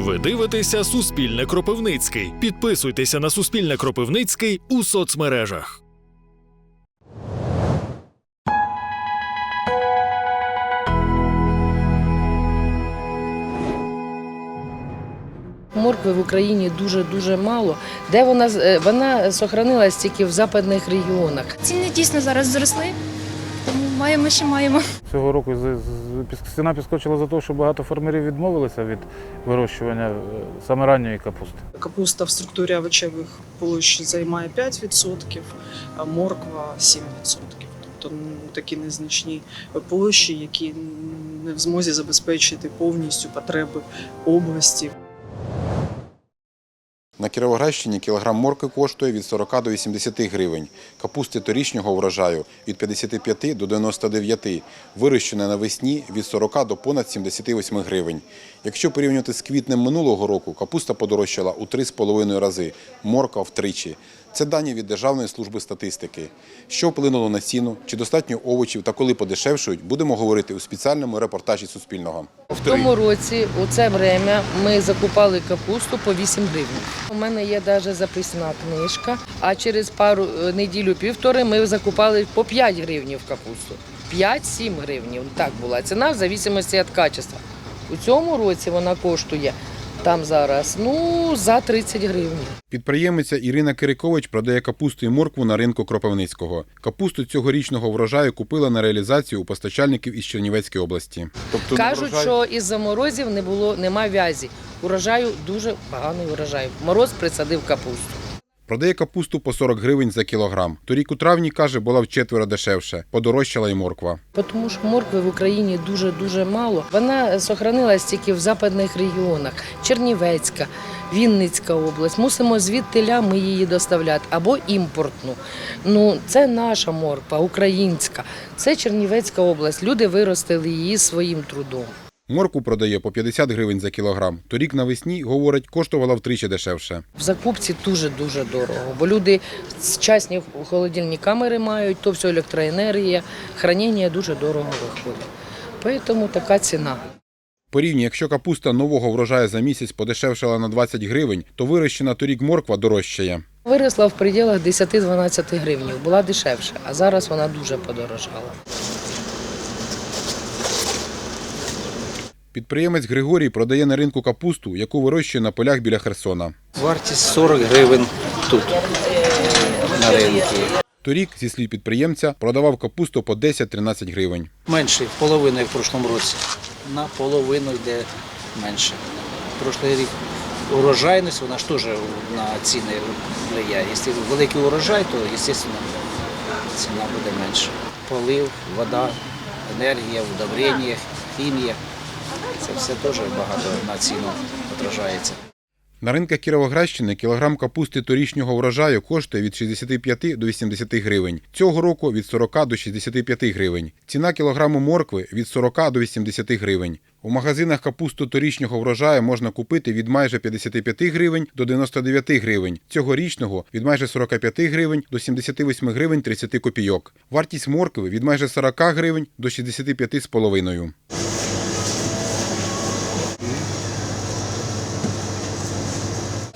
Ви дивитеся Суспільне Кропивницький. Підписуйтеся на Суспільне Кропивницький у соцмережах. Моркви в Україні дуже дуже мало. Де вона з- е, вона сохранилась тільки в западних регіонах. Ціни дійсно зараз зросли, тому маємо, що маємо. Цього року ціна підскочила за те, що багато фермерів відмовилися від вирощування е, саме ранньої капусти. Капуста в структурі овочевих площ займає 5%, а морква 7%. Тобто ну, такі незначні площі, які не в змозі забезпечити повністю потреби області. На Кіровоградщині кілограм морки коштує від 40 до 80 гривень, капусти торічнього врожаю від 55 до 99, вирощена навесні від 40 до понад 78 гривень. Якщо порівнювати з квітнем минулого року, капуста подорожчала у 3,5 рази, морка втричі. Це дані від Державної служби статистики. Що вплинуло на ціну, чи достатньо овочів та коли подешевшують, будемо говорити у спеціальному репортажі Суспільного. В тому році, у це время, ми закупали капусту по 8 гривень. У мене є навіть записна книжка, а через пару е, неділю півтори ми закупали по 5 гривень капусту. 5-7 гривень. Так була ціна в зависимості від качества. У цьому році вона коштує там зараз ну за 30 гривень. Підприємиця Ірина Кирикович продає капусту і моркву на ринку Кропивницького. Капусту цьогорічного врожаю купила на реалізацію у постачальників із Чернівецької області. Тобто Кажуть, що із-за морозів не було, нема вязі. Урожаю дуже поганий урожай. Мороз присадив капусту. Продає капусту по 40 гривень за кілограм. Торік у травні каже, була вчетверо дешевше. Подорожчала й морква. Тому що моркви в Україні дуже дуже мало. Вона сохранилась тільки в западних регіонах: Чернівецька, Вінницька область. Мусимо звідтиля ми її доставляти або імпортну. Ну це наша морква, українська. Це Чернівецька область. Люди виростили її своїм трудом. Моркву продає по 50 гривень за кілограм. Торік навесні, говорить, коштувала втричі ддешевше. В закупці дуже дуже дорого, бо люди сучасні холодильні камери мають, то все електроенергія, хранення дуже дорого виходить. Тому така ціна. Порівняно, якщо капуста нового врожаю за місяць подешевшала на 20 гривень, то вирощена торік морква дорожчає. Виросла в пределах 10-12 гривень, була дешевше, а зараз вона дуже подорожала. Підприємець Григорій продає на ринку капусту, яку вирощує на полях біля Херсона. Вартість 40 гривень тут, на ринку. Торік, зі слів підприємця, продавав капусту по 10-13 гривень. Менше, половину, як в прошлому році. На половину йде менше. Прошлий рік урожайність, вона ж теж на ціни впливає. Якщо великий урожай, то, звісно, ціна буде менша. Полив, вода, енергія, удобрення, хімія. Це все теж багато на ціну відражається. На ринках Кіровоградщини кілограм капусти торічнього врожаю коштує від 65 до 80 гривень. Цього року від 40 до 65 гривень. Ціна кілограму моркви від 40 до 80 гривень. У магазинах капусту торічнього врожаю можна купити від майже 55 гривень до 99 гривень. Цьогорічного від майже 45 гривень до 78 гривень 30 копійок. Вартість моркви від майже 40 гривень до 65,5.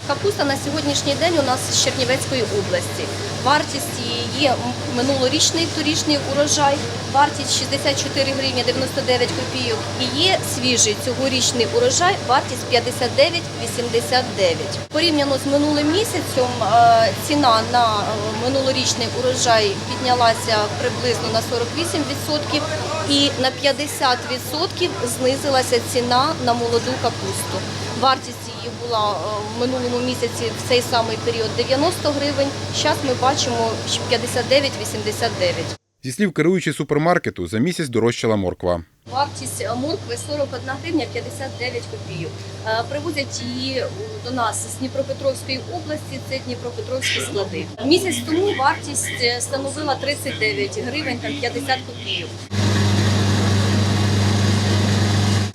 Капуста на сьогоднішній день у нас з Чернівецької області. Вартість її є минулорічний торічний урожай, вартість 64 гривні 99 копійок. І є свіжий цьогорічний урожай, вартість 59,89. Порівняно з минулим місяцем е, ціна на е, минулорічний урожай піднялася приблизно на 48% і на 50% знизилася ціна на молоду капусту. Вартість її була е, в минулому місяці в цей самий період 90 гривень. Зараз ми бачимо що 59,89. Зі слів керуючої супермаркету, за місяць дорожчала морква. Вартість е, моркви 41 гривня 59 копійок. Е, Привозять її до нас з Дніпропетровської області, це Дніпропетровські склади. Місяць тому вартість становила 39 гривень там 50 копійок.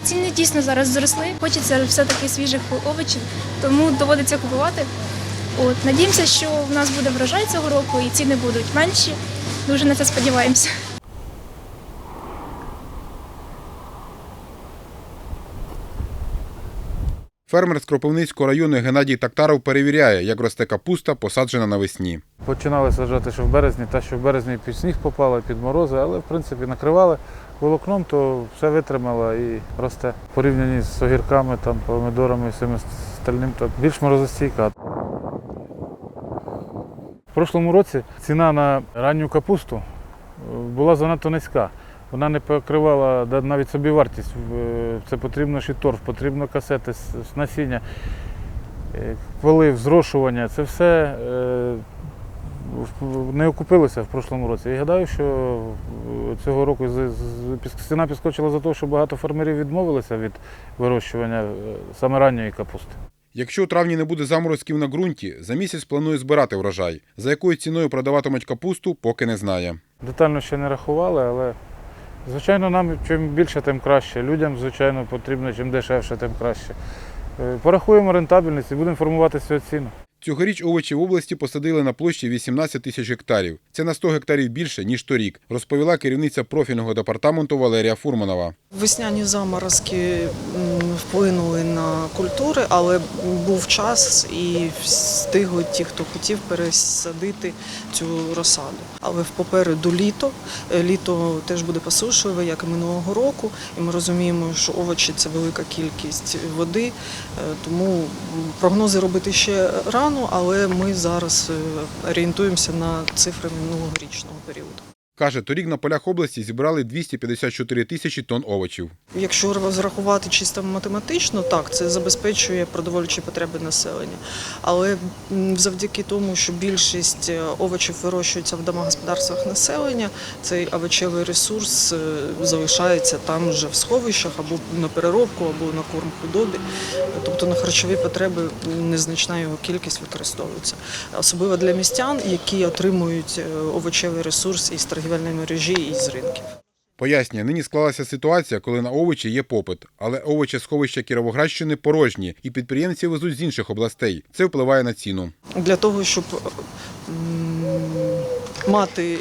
Ціни дійсно зараз зросли. Хочеться все-таки свіжих овочів, тому доводиться купувати. От, надіємося, що в нас буде врожай цього року і ціни будуть менші. Дуже на це сподіваємося. Фермер з Кропивницького району Геннадій Тактаров перевіряє, як росте капуста, посаджена навесні. Починали саджати ще в березні, та що в березні під сніг попала, під морози, але в принципі накривали волокном, то все витримало і росте. В порівнянні з огірками, там, помидорами і всім остальним, то більш морозостійка. В прошлому році ціна на ранню капусту е, була занадто низька. Вона не покривала навіть собівартість. В- Це потрібно шіторф, потрібно касети, насіння, е, полив, зрошування. Це все е, не окупилося в прошлому році. І гадаю, що е, цього року ціна підскочила за те, що багато фермерів відмовилися від вирощування е, саме ранньої капусти. Якщо у травні не буде заморозків на ґрунті, за місяць планує збирати врожай. За якою ціною продаватимуть капусту, поки не знає. Детально ще не рахували, але звичайно нам чим більше, тим краще. Людям, звичайно, потрібно чим дешевше, тим краще. Е, Порахуємо рентабельність і будемо формувати свою ціну. Цьогоріч овочі в області посадили на площі 18 тисяч гектарів. Це на 100 гектарів більше, ніж торік, розповіла керівниця профільного департаменту Валерія Фурманова. Весняні заморозки вплинули на культури, але був час і встигли ті, хто хотів пересадити цю розсаду. Але попереду літо. Е, Літо теж буде посушливе, як і минулого року. І ми розуміємо, що овочі це велика кількість води, е, тому прогнози робити ще рано, але ми зараз е, орієнтуємося на цифри минулогорічного періоду. Каже, торік на полях області зібрали 254 тисячі тонн овочів. Якщо розрахувати чисто математично, так це забезпечує продовольчі потреби населення. Але завдяки тому, що більшість е, овочів вирощується в домогосподарствах населення, цей овочевий ресурс е, залишається там вже в сховищах або на переробку, або на корм худобі. Тобто на харчові потреби незначна його кількість використовується. Особливо для містян, які отримують е, овочевий ресурс із торгівельної мережі і з ринків. Пояснює, нині склалася ситуація, коли на овочі є попит, але овочі сховища Кіровоградщини порожні, і підприємці везуть з інших областей. Це впливає на ціну. для того, щоб мати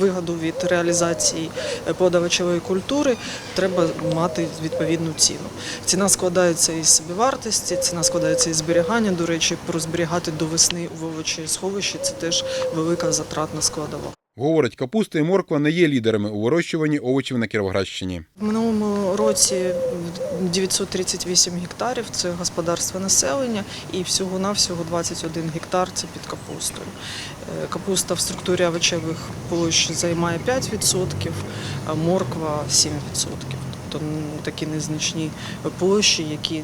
вигоду від реалізації подавачевої культури, треба мати відповідну ціну. Ціна складається із собівартості, ціна складається із зберігання. До речі, розберігати до весни в овочі сховищі це теж велика затратна складова. Говорить, капуста і морква не є лідерами у вирощуванні овочів на Кіровоградщині. В минулому році 938 гектарів це господарство населення, і всього-навсього 21 гектар це під капустою. Е, Капуста в структурі овочевих площ займає 5%, а морква 7%. Тобто такі незначні площі, які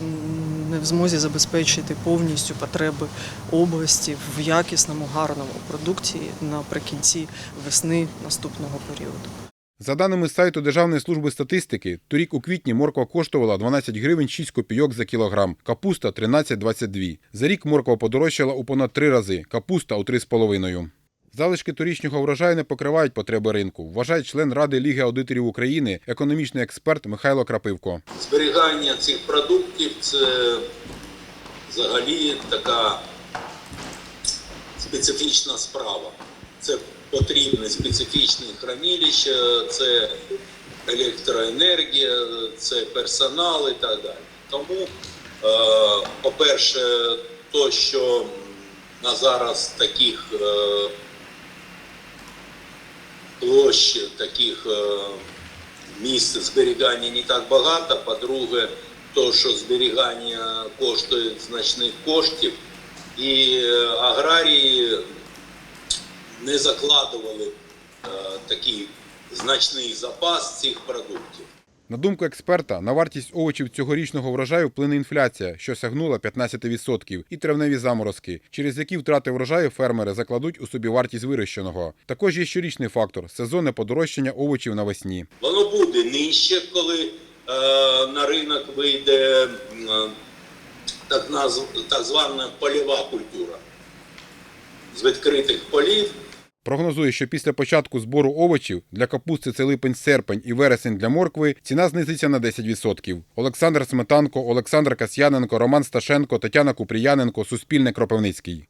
не в змозі забезпечити повністю потреби області в якісному, гарному продукції наприкінці весни наступного періоду. За даними сайту Державної служби статистики, торік у квітні морква коштувала 12 гривень 6 копійок за кілограм, капуста 13,22. За рік морква подорожчала у понад три рази, капуста у 3,5. Залишки торічнього врожаю не покривають потреби ринку, вважає член Ради Ліги аудиторів України, економічний експерт Михайло Крапивко. зберігання цих продуктів це взагалі така специфічна справа. Це потрібне специфічне хранилище, це електроенергія, це персонал і так далі. Тому, е, по-перше, то, що на зараз таких е, площ, таких е, місць зберігання не так багато. По-друге, то, що зберігання коштує значних коштів, і е, аграрії не закладували е, такий значний запас цих продуктів. На думку експерта, на вартість овочів цьогорічного врожаю вплине інфляція, що сягнула 15%, і травневі заморозки, через які втрати врожаю фермери закладуть у собі вартість вирощеного. Також є щорічний фактор сезонне подорожчання овочів навесні. Воно буде нижче, коли е, на ринок вийде е, так, звана польова культура з відкритих полів. Прогнозує, що після початку збору овочів для капусти це липень-серпень і вересень для моркви ціна знизиться на 10%. Олександр Сметанко, Олександр Касьяненко, Роман Сташенко, Тетяна Купріяненко, Суспільне Кропивницький.